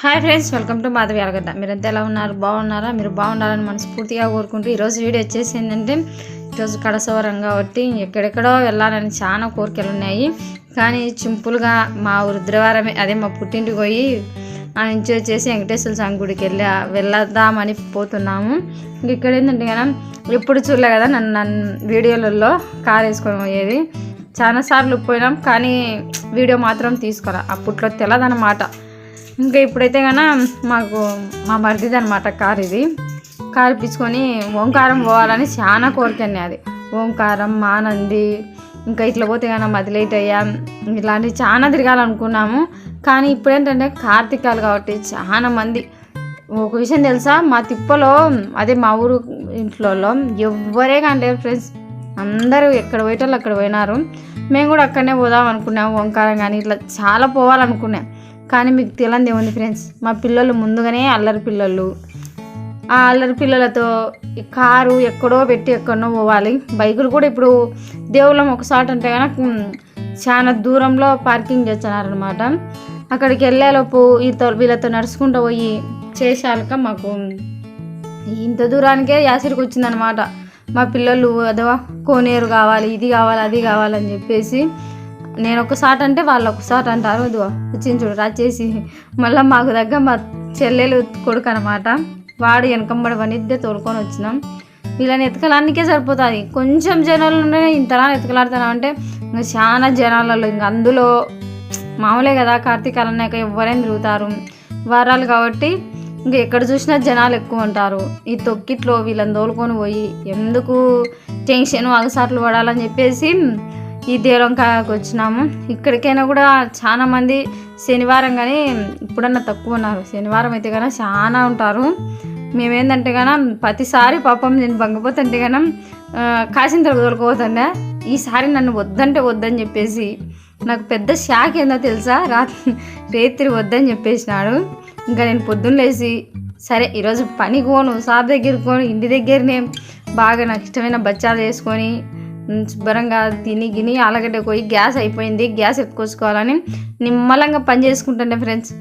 Hi friends welcome to Madhavi Alagadda మీరంతా ఎలా ఉన్నారు? బాగున్నారా? మీరు బాగుండాలని మనస్ఫూర్తిగా కోరుకుంటూ ఈరోజు వీడియో వచ్చేసి ఏంటంటే ఈరోజు కడసవరం కాబట్టి ఎక్కడెక్కడో వెళ్ళాలని చాలా కోరికలు ఉన్నాయి. కానీ సింపుల్గా మా రుద్రవారమే అదే మా పుట్టింటికి పోయి ఆ నుంచి వచ్చేసి వెంకటేశ్వర స్వామి గుడికి వెళ్ళి వెళ్దామని పోతున్నాము. ఇక్కడ ఏంటంటే కదా ఎప్పుడు చూడలే కదా నన్ను నన్ను వీడియోలలో కారు వేసుకొని పోయేది. చాలా సార్లు పోయినాం కానీ వీడియో మాత్రం తీసుకోరా అప్పట్లో తెలదన్నమాట. ఇంకా ఇప్పుడైతే కన మాకు మా మరిదిది అనమాట కార్ ఇది. కార్ పిచ్చుకొని ఓంకారం పోవాలని చాలా కోరికనే అది. ఓంకారం మానంది ఇంకా ఇట్లా పోతే కానీ మది లేట్ అయ్యా ఇలాంటివి చాలా తిరగాలనుకున్నాము. కానీ ఇప్పుడేంటంటే కార్తీకాలు కాబట్టి చాలా మంది. ఒక విషయం తెలుసా? మా తిప్పలో అదే మా ఊరు ఇంట్లో ఎవ్వరే కానీ లేరు ఫ్రెండ్స్. అందరూ ఎక్కడ పోయేటోళ్ళు అక్కడ పోయినారు. మేము కూడా అక్కడనే పోదాం అనుకున్నాము ఓంకారం కానీ ఇట్లా చాలా పోవాలనుకున్నాం. కానీ మీకు తెలంది ఏముంది ఫ్రెండ్స్ మా పిల్లలు ముందుగానే అల్లరి పిల్లలు. ఆ అల్లరి పిల్లలతో ఈ కారు ఎక్కడో పెట్టి ఎక్కడో పోవాలి. బైకులు కూడా ఇప్పుడు దేవుళ్ళం ఒకసారి అంటే కనుక చాలా దూరంలో పార్కింగ్ చేస్తున్నారనమాట అక్కడికి వెళ్ళేలోపు ఈతో వీళ్ళతో నడుచుకుంటూ పోయి చేశాక మాకు ఇంత దూరానికే యాసిరికి వచ్చిందనమాట మా పిల్లలు అదో కోనేరు కావాలి ఇది కావాలి అది కావాలని చెప్పేసి నేను ఒకసారి అంటే వాళ్ళు ఒకసారి అంటారు ఇదిగో వచ్చింది చూడు రాచేసి మళ్ళీ మాకు దగ్గర మా చెల్లెలు కొడుకు అనమాట వాడు వెనకంబడి వనిద్దే తోలుకొని వచ్చినాం. వీళ్ళని ఎతకలానికే సరిపోతుంది. కొంచెం జనాలు ఇంతలా ఎతకలాడుతున్నాం అంటే ఇంకా చాలా జనాలలో ఇంకా అందులో మామూలే కదా కార్తీక అన్నాక ఎవరైనా తిరుగుతారు. వారాలు కాబట్టి ఇంకా ఎక్కడ చూసినా జనాలు ఎక్కువ ఉంటారు. ఈ తొక్కిట్లో వీళ్ళని తోలుకొని పోయి ఎందుకు టెన్షన్ అగసాట్లు పడాలని చెప్పేసి ఈ దేవరంకాయకు వచ్చినాము. ఇక్కడికైనా కూడా చాలామంది శనివారం కానీ ఇప్పుడన్నా తక్కువ ఉన్నారు. శనివారం అయితే కానీ చాలా ఉంటారు. మేమేందంటే కానీ ప్రతిసారి పాపం నేను బంగపోతుంటే కానీ కాసిన తరపు దొరకపోతుండే ఈసారి నన్ను వద్దంటే వద్దని చెప్పేసి నాకు పెద్ద షాక్ ఏందో తెలుసా? రాత్రి రేత్రి వద్దని చెప్పేసినాడు. ఇంకా నేను పొద్దున్న లేచి సరే ఈరోజు పని కోను సార్ దగ్గరికి పోను ఇంటి దగ్గరనే బాగా నాకు ఇష్టమైన బచ్చాలు చేసుకొని శుభ్రంగా తిని గిని ఆలగడ్డ పోయి గ్యాస్ అయిపోయింది. గ్యాస్ ఎత్తుకొచ్చుకోవాలని నిమ్మలంగా పని చేసుకుంటాను ఫ్రెండ్స్.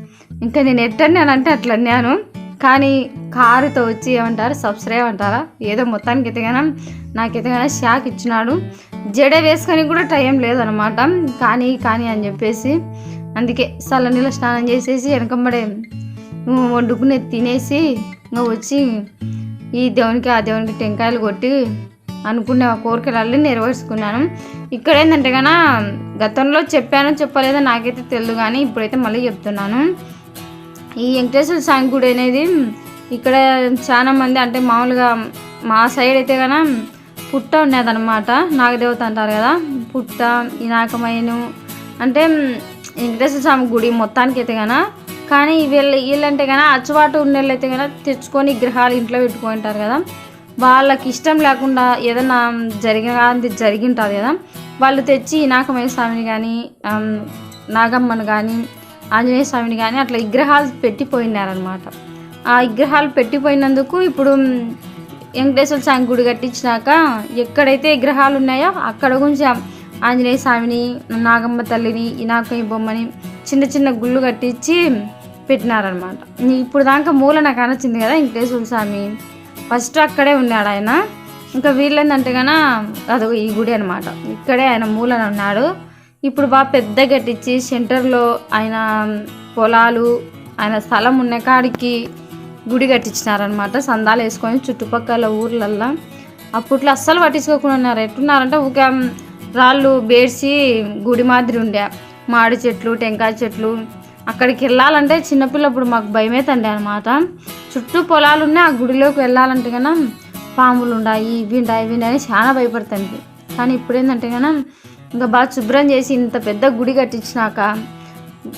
ఇంకా నేను ఎట్టన్నానంటే అట్లా అన్నాను. కానీ కారుతో వచ్చి ఏమంటారు? సబ్స్క్రైబ్ అంటారా? ఏదో మొత్తానికి ఎతగానా నాకు ఎతగానా షాక్ ఇచ్చినాడు. జడ వేసుకొని కూడా టైం లేదనమాట కానీ కానీ అని చెప్పేసి అందుకే చల్ల నీళ్ళ స్నానం చేసేసి వెనకంబడే వండుకుని తినేసి ఇంకా వచ్చి ఈ దేవునికి ఆ దేవునికి టెంకాయలు కొట్టి అనుకున్న ఆ కోరికలన్నీ నెరవేర్చుకున్నాను. ఇక్కడ ఏంటంటే కన్నా గతంలో చెప్పానో చెప్పలేదో నాకైతే తెలియదు కానీ ఇప్పుడైతే మళ్ళీ చెప్తున్నాను. ఈ వెంకటేశ్వర స్వామి గుడి అనేది ఇక్కడ చాలా మంది అంటే మామూలుగా మా సైడ్ అయితే కన్నా పుట్ట ఉన్నదనమాట నాగదేవత అంటారు కదా పుట్ట ఈ అంటే వెంకటేశ్వర స్వామి గుడి మొత్తానికి అయితే కన్నా కానీ వీళ్ళు వీళ్ళంటే కన్నా అచ్చుబాటు ఉన్నోళ్ళు అయితే కన్నా తెచ్చుకొని విగ్రహాలు ఇంట్లో పెట్టుకుంటారు కదా వాళ్ళకి ఇష్టం లేకుండా ఏదైనా జరిగింది జరిగింటుంది కదా వాళ్ళు తెచ్చి ఈ నాగమయ్య స్వామిని కానీ నాగమ్మను కానీ ఆంజనేయ స్వామిని కానీ అట్లా విగ్రహాలు పెట్టిపోయినారనమాట ఆ విగ్రహాలు పెట్టిపోయినందుకు ఇప్పుడు వెంకటేశ్వర స్వామి గుడి కట్టించినాక ఎక్కడైతే విగ్రహాలు ఉన్నాయో అక్కడ గురించి ఆంజనేయ స్వామిని నాగమ్మ తల్లిని ఇనాకయ్య బొమ్మని చిన్న చిన్న గుళ్ళు కట్టించి పెట్టినారనమాట ఇప్పుడు దాకా మూల నాకు నచ్చింది కదా వెంకటేశ్వర స్వామి ఫస్ట్ అక్కడే ఉన్నాడు ఆయన. ఇంకా వీళ్ళేందంటే కన అదొక ఈ గుడి అనమాట ఇక్కడే ఆయన మూలన ఉన్నాడు. ఇప్పుడు బాగా పెద్ద గట్టిచ్చి సెంటర్లో ఆయన పొలాలు ఆయన స్థలం ఉన్న కాడికి గుడి కట్టించినారనమాట సందాలు వేసుకొని చుట్టుపక్కల ఊర్లల్లో. అప్పట్లో అస్సలు పట్టించుకోకుండా ఉన్నారు. ఎట్టున్నారంటే ఒక రాళ్ళు బేడ్చి గుడి మాదిరి ఉండే. మాడి చెట్లు టెంకాయ చెట్లు అక్కడికి వెళ్ళాలంటే చిన్నపిల్లప్పుడు మాకు భయమేతండి అనమాట చుట్టూ పొలాలు ఉన్నాయి ఆ గుడిలోకి వెళ్ళాలంటే కన్నా పాములు ఉన్నాయి ఇవి ఉన్నాయి ఇవి ఉన్నాయి అని చాలా భయపడుతుంది కానీ ఇప్పుడు ఏంటంటే కన్నా ఇంకా బాగా శుభ్రం చేసి ఇంత పెద్ద గుడి కట్టించినాక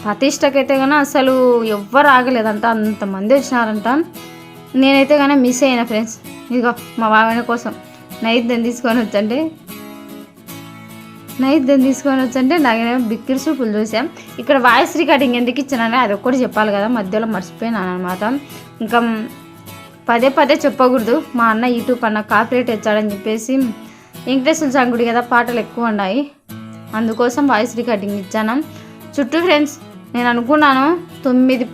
ప్రతిష్టకైతే కానీ అసలు ఎవ్వరు ఆగలేదంట అంతమంది వచ్చినారంట. నేనైతే కానీ మిస్ అయినా ఫ్రెండ్స్ ఇదిగో మా బాబాయ్ కోసం నైద్యం తీసుకొని వచ్చండి నైద్యం తీసుకొని వచ్చంటే నాకేమో బిక్కిరి సూపులు చూసాం. ఇక్కడ వాయిస్ రికార్డింగ్ ఎందుకు ఇచ్చానని అది ఒక్కటి చెప్పాలి కదా మధ్యలో మర్చిపోయినాను అనమాట ఇంకా పదే పదే చెప్పకూడదు మా అన్న యూట్యూబ్ అన్న కాపరేట్ ఇచ్చాడని చెప్పేసి వెంకటేశ్వర స్వామి గుడి కదా పాటలు ఎక్కువ ఉన్నాయి. అందుకోసం వాయిస్ రికార్డింగ్ ఇచ్చాను. చుట్టూ ఫ్రెండ్స్ నేను అనుకున్నాను తొమ్మిది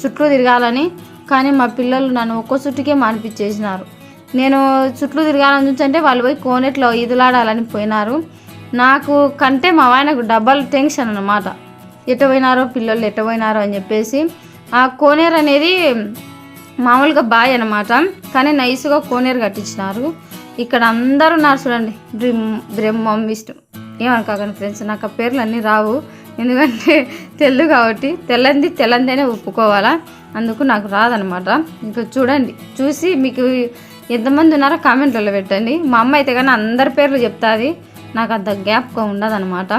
చుట్టూ తిరగాలని కానీ మా పిల్లలు నన్ను ఒక్కో చుట్టుకే మానిపించేసినారు. నేను చుట్టూ తిరగాలని చూసంటే వాళ్ళు పోయి కోనేట్లో ఈదులాడాలని పోయినారు. నాకు కంటే మా ఆయనకు డబల్ టెన్షన్ అనమాట ఎటుపోయినారో పిల్లలు ఎటుపోయినారో అని చెప్పేసి ఆ కోనేరు అనేది మామూలుగా బాయ్ అనమాట కానీ నైస్గా కోనేరు కట్టించినారు. ఇక్కడ అందరూ ఉన్నారు చూడండి. బ్రిమ్ బ్రహ్మం విష్ణు. ఏమనుకోకండి ఫ్రెండ్స్ నాకు ఆ పేర్లు అన్నీ రావు. ఎందుకంటే తెల్లు కాబట్టి. తెల్లంది తెల్లందినే ఒప్పుకోవాలా? అందుకు నాకు రాదనమాట ఇంకా చూడండి. చూసి మీకు ఎంతమంది ఉన్నారో కామెంట్లలో పెట్టండి. మా అమ్మ అయితే కానీ అందరి పేర్లు చెప్తాది. నాకు అంత గ్యాప్గా ఉండదనమాట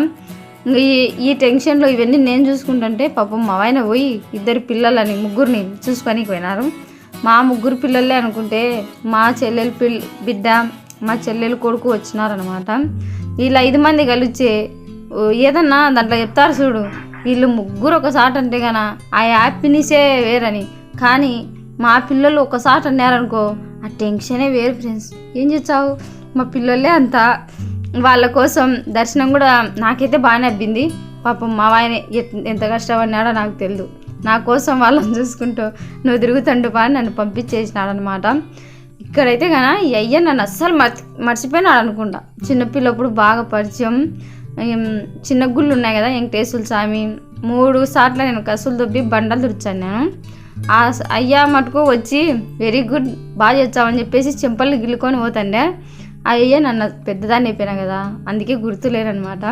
ఈ ఈ టెన్షన్లో ఇవన్నీ నేను చూసుకుంటుంటే పాపం మా ఆయన పోయి ఇద్దరు పిల్లలని ముగ్గురిని చూసుకొని పోయినారు. మా ముగ్గురు పిల్లలే అనుకుంటే మా చెల్లెలు పిల్ బిడ్డ మా చెల్లెలు కొడుకు వచ్చినారనమాట వీళ్ళు ఐదు మంది కలిసి ఏదన్నా దాంట్లో చెప్తారు చూడు. వీళ్ళు ముగ్గురు ఒకసారి అంటే గన ఆ హ్యాపీనెస్సే వేరని. కానీ మా పిల్లలు ఒకసారి అన్నారనుకో ఆ టెన్షనే వేరు ఫ్రెండ్స్ ఏం చేస్తావు? మా పిల్లలే అంతా వాళ్ళ కోసం దర్శనం కూడా నాకైతే బాగానే అబ్బింది. పాపం మా ఆయన ఎంత కష్టపడినాడో నాకు తెలియదు నా కోసం వాళ్ళని చూసుకుంటూ నువ్వు తిరుగుతుండు బా నన్ను పంపించేసినాడనమాట ఇక్కడైతే కానీ ఈ అయ్య నన్ను అస్సలు మర్చి మర్చిపోయినాడు అనుకుంటా. చిన్నపిల్లప్పుడు బాగా పరిచయం. చిన్న గుళ్ళు ఉన్నాయి కదా వెంకటేశ్వర స్వామి. మూడు సార్లు నేను కసులు దొబ్బి బండలు తుడిచాను నేను. ఆ అయ్యా మటుకు వచ్చి వెరీ గుడ్ బాగా చేస్తామని చెప్పేసి చెంపలు గిల్లుకొని పోతుండే. అయ్యే నన్ను పెద్దదాన్ని అయిపోయినా కదా అందుకే గుర్తు లేరనమాట.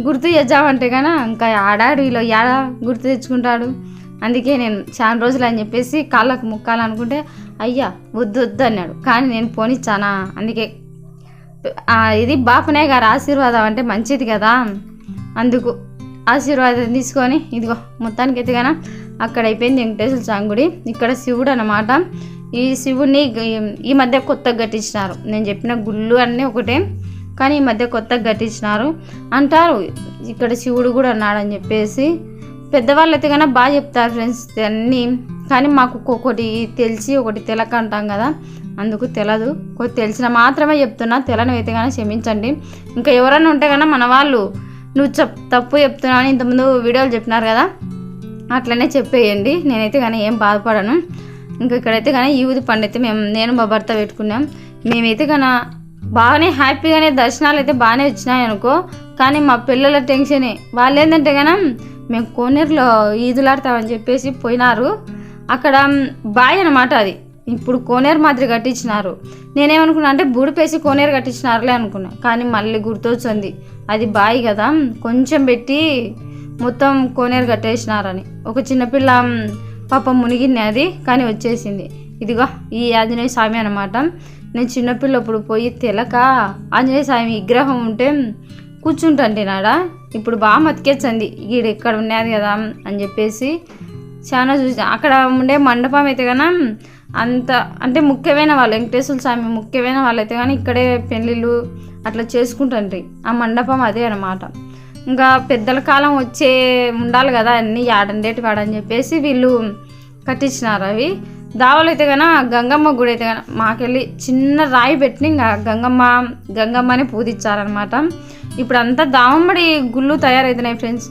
గుర్తు చేద్దామంటే కానీ ఇంకా ఆడాడు ఇలా యాడ గుర్తు తెచ్చుకుంటాడు. అందుకే నేను చాలా రోజులు అని చెప్పేసి కాళ్ళకు ముక్కాలనుకుంటే అయ్యా వద్దు వద్దు అన్నాడు. కానీ నేను పోనిచ్చానా? అందుకే ఇది బాపనే గారు ఆశీర్వాదం అంటే మంచిది కదా. అందుకు ఆశీర్వాదం తీసుకొని ఇదిగో మొత్తానికి అయితే అక్కడ అయిపోయింది వెంకటేశ్వర స్వామి గుడి. ఇక్కడ శివుడు అనమాట ఈ శివుని ఈ మధ్య కొత్తగా కట్టించినారు నేను చెప్పిన గుళ్ళు అన్నీ ఒకటే కానీ ఈ మధ్య కొత్తగా కట్టించినారు అంటారు ఇక్కడ శివుడు కూడా ఉన్నాడని చెప్పేసి. పెద్దవాళ్ళు అయితే కన్నా బాగా చెప్తారు ఫ్రెండ్స్ అన్నీ కానీ మాకు ఒక్కొక్కటి తెలిసి ఒకటి తెలక అంటాం కదా అందుకు తెలదు. కొద్ది తెలిసిన మాత్రమే చెప్తున్నా తెలను అయితే కానీ క్షమించండి. ఇంకా ఎవరైనా ఉంటే కన్నా మన వాళ్ళు నువ్వు చెప్ తప్పు చెప్తున్నావు అని ఇంతకుముందు వీడియోలు చెప్పినారు కదా అట్లనే చెప్పేయండి. నేనైతే కానీ ఏం బాధపడను. ఇంకా ఇక్కడైతే కానీ ఈ ఊది పండు అయితే మేము నేను మా భర్త పెట్టుకున్నాం. మేమైతే కానీ బాగానే హ్యాపీగానే దర్శనాలు అయితే బాగానే వచ్చినాయి అనుకో కానీ మా పిల్లల టెన్షనే. వాళ్ళు ఏంటంటే కానీ మేము కోనేరులో ఈదులాడతామని చెప్పేసి పోయినారు. అక్కడ బాయ్ అనమాట అది. ఇప్పుడు కోనేరు మాదిరి కట్టించినారు. నేనేమనుకున్నా అంటే బుడిపేసి కోనేరు కట్టించినారులే అనుకున్నా. కానీ మళ్ళీ గుర్తొచ్చింది. అది బాయి కదా కొంచెం పెట్టి మొత్తం కోనేరు కట్టేసినారని. ఒక చిన్నపిల్ల పాపం మునిగింది అది కానీ వచ్చేసింది. ఇదిగో ఈ ఆంజనేయ స్వామి అనమాట నేను చిన్నపిల్లప్పుడు పోయి తెలక ఆంజనేయ స్వామి విగ్రహం ఉంటే కూర్చుంటాంటే నాడా. ఇప్పుడు బాగా మతికేచ్చంది ఈడ ఇక్కడ ఉన్నది కదా అని చెప్పేసి చాలా చూసి అక్కడ ఉండే మండపం అయితే కన్నా అంత అంటే ముఖ్యమైన వాళ్ళు వెంకటేశ్వర స్వామి ముఖ్యమైన వాళ్ళైతే కానీ ఇక్కడే పెళ్ళిళ్ళు అట్లా చేసుకుంటుంటారు ఆ మండపం అదే అనమాట ఇంకా పెద్దల కాలం వచ్చే ఉండాలి కదా అన్నీ ఆడండేటి వాడని చెప్పేసి వీళ్ళు కట్టించినారు అవి. దావలు అయితే కన గంగమ్మ గుడి అయితే కన్నా మాకెళ్ళి చిన్న రాయి పెట్టి ఇంకా గంగమ్మ గంగమ్మని పూజించారనమాట ఇప్పుడు అంతా దావమ్మడి గుళ్ళు తయారవుతున్నాయి ఫ్రెండ్స్.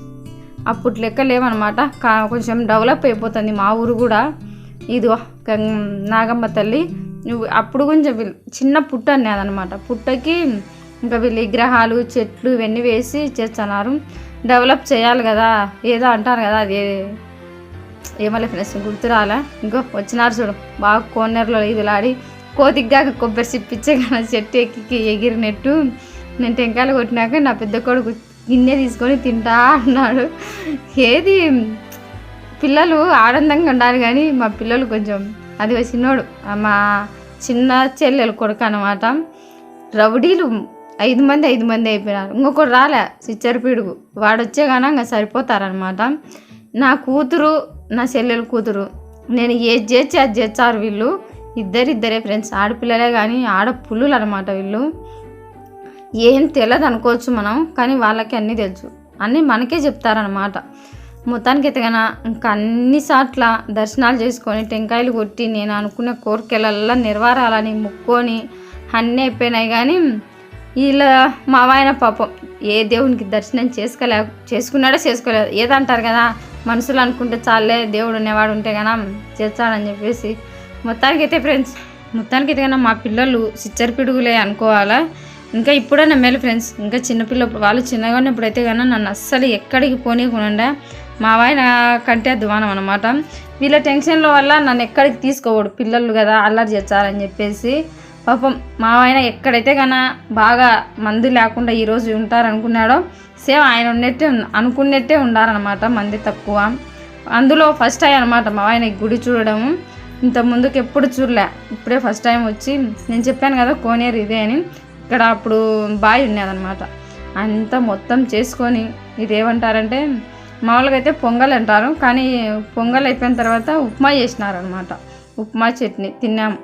అప్పుడు లెక్క లేవనమాట కా- కొంచెం డెవలప్ అయిపోతుంది మా ఊరు కూడా. ఇదిగో గంగ నాగమ్మ తల్లి నువ్వు అప్పుడు కొంచెం వీళ్ళు చిన్న పుట్ట అనేదన్నమాట పుట్టకి ఇంకా వీళ్ళు విగ్రహాలు చెట్లు ఇవన్నీ వేసి చేస్తున్నారు. డెవలప్ చేయాలి కదా ఏదో అంటారు కదా అది. ఏమలే ఫ్రెండ్స్ గుర్తురాలా ఇంకో వచ్చినారు చూడు బాగా కోనేరులో ఇదిలాడి కోతిగ్గా కొబ్బరి చిప్పిచ్చే కానీ చెట్టు ఎక్కి ఎగిరినట్టు. నేను టెంకాయలు కొట్టినాక నా పెద్ద కొడుకు గిన్నె తీసుకొని తింటా అన్నాడు. ఏది? పిల్లలు ఆనందంగా ఉండాలి కానీ మా పిల్లలు కొంచెం అది చిన్నోడు మా చిన్న చెల్లెలు కొడుకు అనమాట రౌడీలు ఐదు మంది ఐదు మంది అయిపోయినారు. ఇంకొకటి రాలే సిచ్చర్ పిడుగు. వాడు కానీ ఇంకా సరిపోతారనమాట. నా కూతురు నా చెల్లెలు కూతురు నేను ఏది చేసి అది చేస్తారు వీళ్ళు. ఇద్దరిద్దరే ఫ్రెండ్స్ ఆడపిల్లలే కానీ ఆడ పుల్లులు అనమాట వీళ్ళు. ఏం తెలియదు అనుకోవచ్చు మనం కానీ వాళ్ళకి అన్నీ తెలుసు. అన్నీ మనకే చెప్తారనమాట. మొత్తానికి అయితే ఇంకా అన్నిసార్ల దర్శనాలు చేసుకొని టెంకాయలు కొట్టి నేను అనుకున్న కోరికలల్లా నెరవేరాలని ముక్కొని అన్నీ అయిపోయినాయి కానీ వీళ్ళ మా ఆయన పాపం ఏ దేవునికి దర్శనం చేసుకోలే చేసుకున్నాడో చేసుకోలేదు. ఏదంటారు కదా మనుషులు అనుకుంటే చాలే దేవుడు ఉండేవాడు ఉంటే కదా చేస్తాడని చెప్పేసి. మొత్తానికి అయితే ఫ్రెండ్స్ మొత్తానికి అయితే కన్నా మా పిల్లలు సిచ్చర్ పిడుగులే అనుకోవాలా? ఇంకా ఇప్పుడైనా మేలు ఫ్రెండ్స్ ఇంకా చిన్నపిల్ల వాళ్ళు చిన్నగా ఉన్నప్పుడు అయితే కన్నా నన్ను అస్సలు ఎక్కడికి పోనీకుండా మా ఆయన కంటే అధ్వానం అనమాట వీళ్ళ టెన్షన్ల వల్ల నన్ను ఎక్కడికి తీసుకోవడు పిల్లలు కదా అల్లరి చేస్తారని చెప్పేసి. పాపం మా ఆయన ఎక్కడైతే కన్నా బాగా మందు లేకుండా ఈరోజు ఉంటారనుకున్నాడో సేమ్ ఆయన ఉన్నట్టే అనుకున్నట్టే ఉండారనమాట మంది తక్కువ. అందులో ఫస్ట్ టైం అనమాట మా ఆయన గుడి చూడడము ఇంత ముందుకు ఎప్పుడు చూడలే. ఇప్పుడే ఫస్ట్ టైం వచ్చి నేను చెప్పాను కదా కోనేరు ఇదే అని ఇక్కడ అప్పుడు బావి ఉన్నదనమాట అంతా మొత్తం చేసుకొని ఇదేమంటారంటే మామూలుగా అయితే పొంగల్ అంటారు కానీ పొంగల్ అయిపోయిన తర్వాత ఉప్మా చేసినారనమాట ఉప్మా చట్నీ తిన్నాము